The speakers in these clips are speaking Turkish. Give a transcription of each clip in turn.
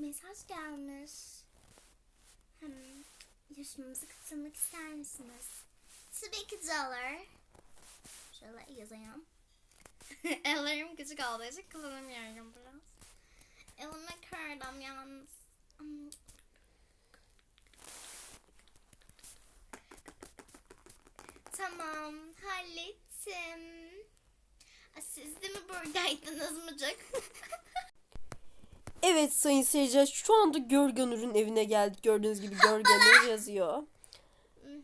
mesaj gelmiş. Hem yaşamımıza katılmak ister misiniz? Tabii ki de olur. Şöyle yazayım. Ellerim küçük olduğu için kullanamıyorum biraz. Elime kırdım yalnız. Hmm. Tamam, hallettim. Siz de mi buradaydınız mıcık? Evet sayın seyirciler şu anda Görgenur'un evine geldik. Gördüğünüz gibi Görgenur yazıyor.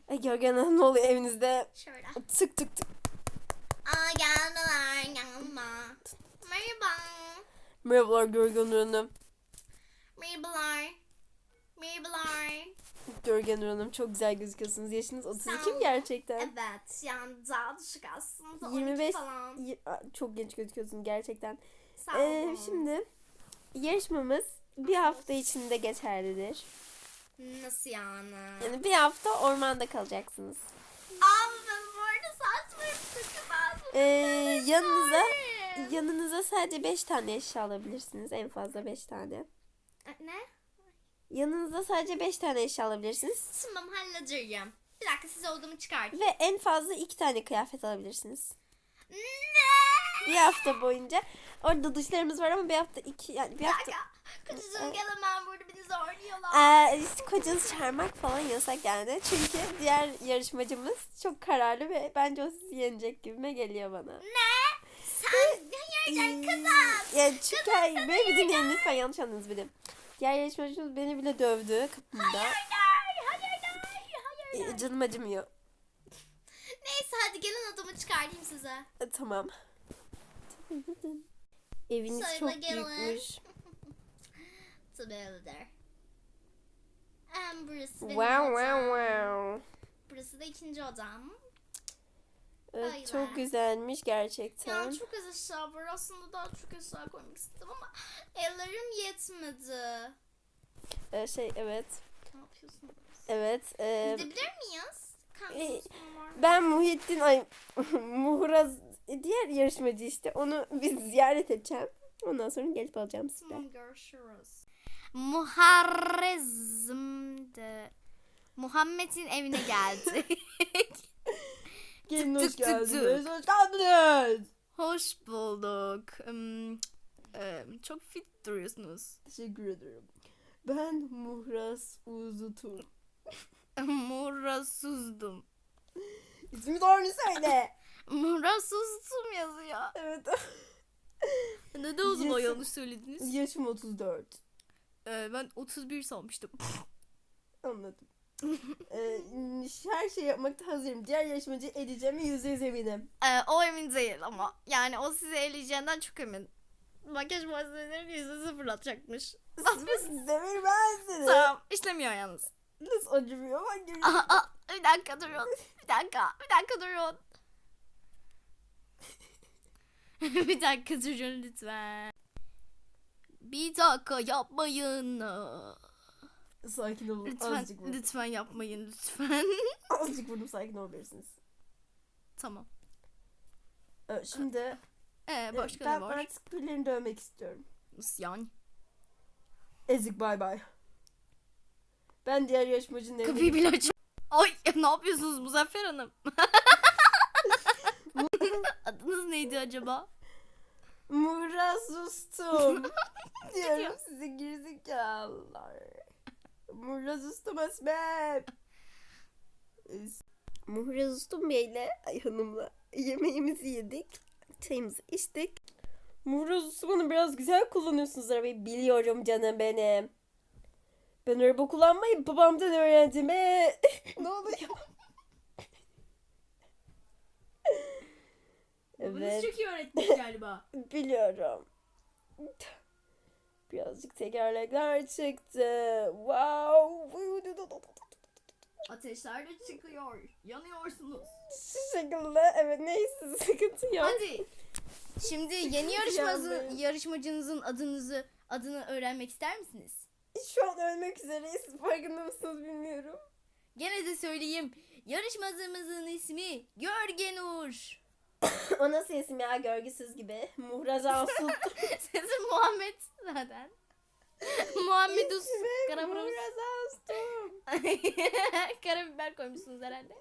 Ay Görgenur ne oluyor evinizde? Şöyle. Tık tık tık. Aa geldiler yanıma. Merhaba. Merhabalar Görgenur Hanım. Merhabalar. Merhabalar. Görgenur Hanım çok güzel gözüküyorsunuz. Yaşınız 32 Sağ mi gerçekten? Evet yani daha düşük aslında. 12 25 falan. çok genç gözüküyorsun gerçekten. Sağ Ee, olun. şimdi yarışmamız bir hafta içinde geçerlidir. Nasıl yani? Yani bir hafta ormanda kalacaksınız. Ben bu arada ben. Ee, yanınıza yanınıza sadece 5 tane eşya alabilirsiniz. En fazla 5 tane. Ne? Yanınıza sadece 5 tane eşya alabilirsiniz. Tamam halledeceğim. Bir dakika size odamı çıkart. Ve en fazla 2 tane kıyafet alabilirsiniz. Ne? Bir hafta boyunca. Orada duşlarımız var ama bir hafta iki yani bir hafta. Kocacığım gelemem burada beni zorluyorlar. Ee, işte kocanızı çağırmak falan yasak yani. Çünkü diğer yarışmacımız çok kararlı ve bence o sizi yenecek gibime geliyor bana. Ne? Sen ne yerden kızım? Ya çünkü hayır beni bir dinleyin lütfen yanlış anladınız beni. Diğer yarışmacımız beni bile dövdü kapımda. Hayır, hayır, hayır, Ee, canım acımıyor. Neyse hadi gelin odamı çıkartayım size. Ee, tamam. Eviniz Söyle çok gelin. büyükmüş. Tabii öyledir. Em, burası Wow wow wow. Burası da ikinci odam. Evet, çok güzelmiş gerçekten. Ya çok az eşya var. Aslında daha çok eşya koymak istedim ama ellerim yetmedi. Ee, şey evet. Ne yapıyorsunuz? Evet. e, Gidebilir miyiz? Susmam var. ben Muhittin ay Muhraz diğer yarışmacı işte onu bir ziyaret edeceğim. Ondan sonra gelip alacağım size. Görüşürüz. Muharrezm'de Muhammed'in evine geldik. Gelin hoş tık tık geldiniz. Hoş geldiniz. Hoş bulduk. Hmm, e, çok fit duruyorsunuz. Teşekkür ederim. Ben Muhraz Uzutur. Murasuzdum. İsmi doğru söyle. Murasuzdum yazıyor. evet. Neden o zaman Yaşım- yanlış söylediniz? Yaşım 34. Ee, ben 31 sanmıştım. Anladım. ee, her şey yapmakta hazırım. Diğer yarışmacıyı eleyeceğime yüzde yüz eminim. Ee, o emin değil ama. Yani o sizi eleyeceğinden çok emin. Makyaj malzemelerini yüzde sıfır atacakmış. Siz size vermezsiniz. tamam işlemiyor yalnız. Nasıl acımıyor? Ben görüyorum. Aa, aa, bir dakika durun. Bir dakika. Bir dakika durun. bir dakika durun lütfen. Bir dakika yapmayın. Sakin olun. Lütfen Azıcık vurdum. lütfen yapmayın lütfen. Azıcık vurdum sakin olabilirsiniz. tamam. Ee, şimdi Ee, e, başka ben ne var? artık birilerini dövmek istiyorum. Nasıl yani? Ezik bay bay. Ben diğer yarışmacının evine Kapıyı bile aç. Ay ne yapıyorsunuz Muzaffer Hanım? Neydi acaba? Muhraz ustum. Diyorum size gerizekalılar. Muhraz ustum Esmem. Es- Muhraz ustum beyle ay hanımla yemeğimizi yedik. Çayımızı içtik. Muhraz ustum hanım biraz güzel kullanıyorsunuz arabayı. Biliyorum canım benim. Ben araba kullanmayı babamdan öğrendim. Ee. ne oluyor? Evet. çok iyi öğretmiş galiba. Biliyorum. Birazcık tekerlekler çıktı. Wow. Ateşler de çıkıyor. Yanıyorsunuz. Şu şekilde evet neyse sıkıntı yok. Hadi. Şimdi yeni yarışmacı, yarışmacınızın adınızı adını öğrenmek ister misiniz? Şu an ölmek üzereyiz. Farkında mısınız bilmiyorum. Gene de söyleyeyim. Yarışmacımızın ismi Görgenur. o nasıl isim ya görgüsüz gibi. Muhraz Asut. Sesim Muhammed zaten. Muhammed Us. Murat Astum. Karabiber koymuşsunuz herhalde.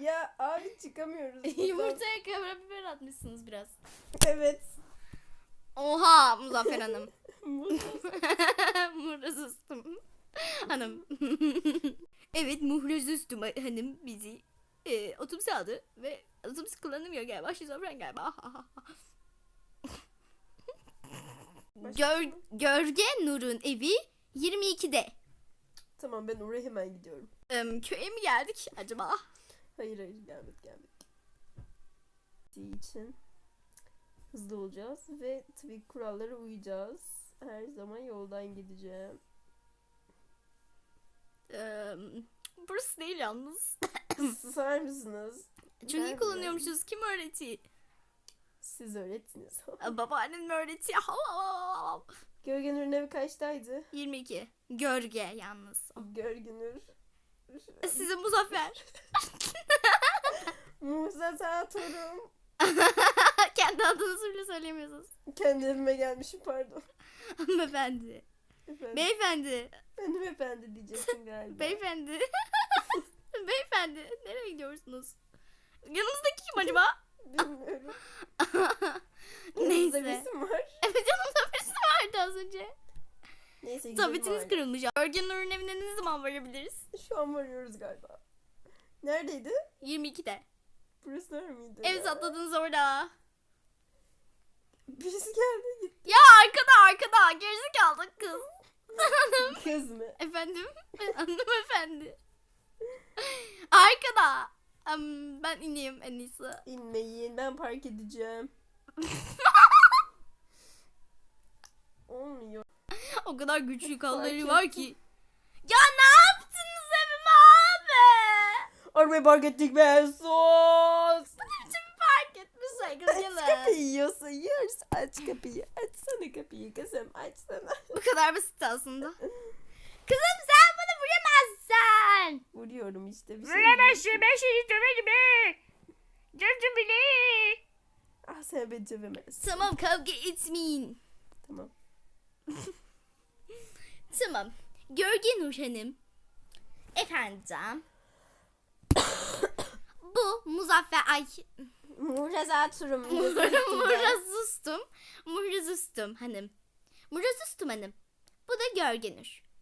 ya abi çıkamıyoruz. buradan. Yumurtaya karabiber atmışsınız biraz. Evet. Oha Muzaffer Hanım. Muhraz Ustum. Hanım. evet Muhraz Ustum hanım bizi e, otobüse aldı ve otobüs kullanılmıyor galiba. Şizofren galiba. Gör, Gölge Nur'un evi 22'de. Tamam ben oraya hemen gidiyorum. Em, köye mi geldik acaba? Hayır hayır gelmedik gelmedik. için hızlı olacağız ve tabii kurallara uyacağız. Her zaman yoldan gideceğim. Em, burası değil yalnız. Susar mısınız? Çok iyi kullanıyormuşuz. Kim öğretiyor? Siz öğrettiniz. Aa, Babaannem mi öğretiyor? Gölgenur'un evi kaçtaydı? 22. Gölge yalnız. Gölgenur. Size Muzaffer. Musa Taturum. Kendi adınızı bile söylemiyorsunuz. Kendi evime gelmişim pardon. Hanımefendi. Efendim. Beyefendi. Benim efendi diyeceksin galiba. Beyefendi. Beyefendi. Nereye gidiyorsunuz? Yanınızdaki kim acaba? Bilmiyorum. Neyse. Yanınızda birisi var? Evet yanımda birisi vardı az önce. Neyse gidelim Tabletiniz kırılmış. Örgen Nur'un evine ne zaman varabiliriz? Şu an varıyoruz galiba. Neredeydi? 22'de. Burası var mıydı? Evet ya? atladınız orada. Birisi geldi gitti. Ya arkada arkada. Gerizekalı kız. Kız mı? Efendim? Hanımefendi. Arkada. Am, ben ineyim en iyisi. İnmeyin ben park edeceğim. Olmuyor. O kadar güçlü kolları Fark var ki. Ya ne yaptınız evime abi? Arabayı park ettik be sus. Şimdi fark etmiş Aç saygılı. kapıyı yiyorsa yiyoruz. Aç kapıyı. Açsana kapıyı kızım açsana. Bu kadar basit aslında. Kızım sen vuramazsın. Vuruyorum işte bir şey. Vuramazsın ben seni döverim. Cımcım bile. Ah sen beni dövemezsin. Tamam kavga etmeyin. Tamam. Tamam. Gölge Nur Hanım. Efendim. Bu Muzaffer Ay Muğraza turum. Muraz Ustum. Muraz Ustum hanım. Muraz Ustum hanım. Bu da.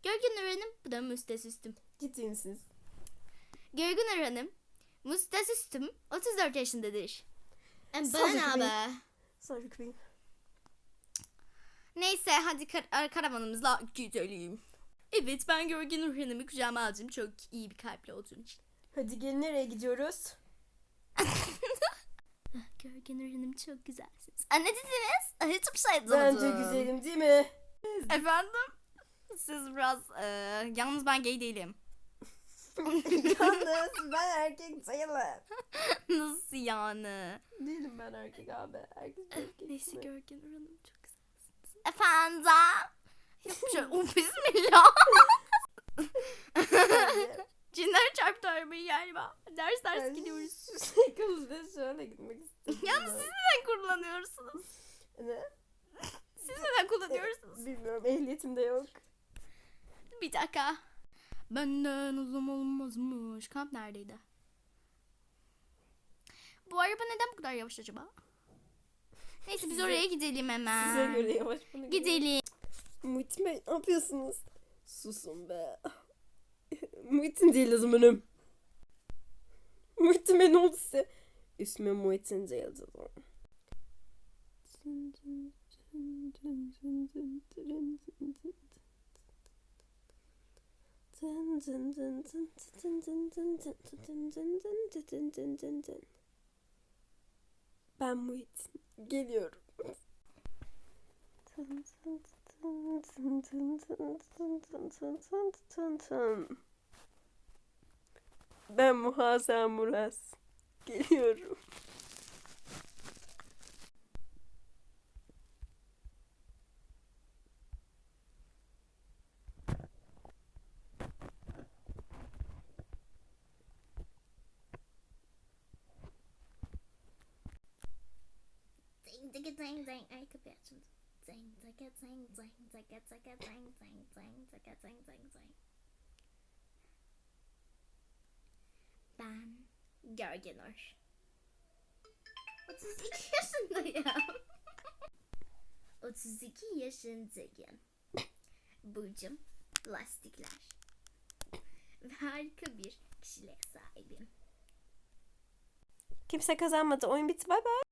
Gölge Nur Hanım. Bu da Müstes Üstüm. Ciddi misiniz? Gölge Nur Hanım. Müstes Üstüm 34 yaşındadır. Sağ Bana ne olun. haber? Kapıyı. Neyse hadi kar- karavanımızla gidelim. Evet ben Gölge Nur Hanım'ı kucağıma aldım. Çok iyi bir kalpli olduğun için. Hadi gelin nereye gidiyoruz? Gölge Nur Hanım çok güzelsiniz. Aa, ne dediniz? Aa, Hiçbir şey Bence duymadım. güzelim değil mi? Efendim? Siz biraz e, yalnız ben gay değilim. Yalnız ben erkek sayılır. Nasıl yani? Değilim ben erkek abi. Erkek erkek. Neyse mi? Hanım çok güzelsiniz. Efendim? Şey. Oh, bismillah. Hadi. Cinler çarptı arabayı galiba. Ders ders Ben gidiyoruz. Şekamızda şöyle gitmek istedim. Yalnız siz neden kullanıyorsunuz? Ne? Siz neden kullanıyorsunuz? Bilmiyorum ehliyetim de yok. Bir dakika. Benden uzun olmazmış. Kamp neredeydi? Bu araba neden bu kadar yavaş acaba? Neyse biz Size- oraya gidelim hemen. Size göre yavaş bana göre. Gidelim. Muhittin Bey ne yapıyorsunuz? Susun be. Muhittin değil o zamanım. Muhittin Bey ne oldu size? İsmim Muhittin Ben Muhittin. Geliyorum. Ben Muhasa Muras. Geliyorum. Ding ding. Ay kapıyı açmadım. Zing, zaka, zing, zing, zaka, zaka, zing, zing, zing, zaka, zing, zing, zing. Ben Gergenor. 32 yaşındayım. 32 yaşındayım. Burcum lastikler. Ve harika bir kişiliğe sahibim. Kimse kazanmadı. Oyun bitti. Bay bay.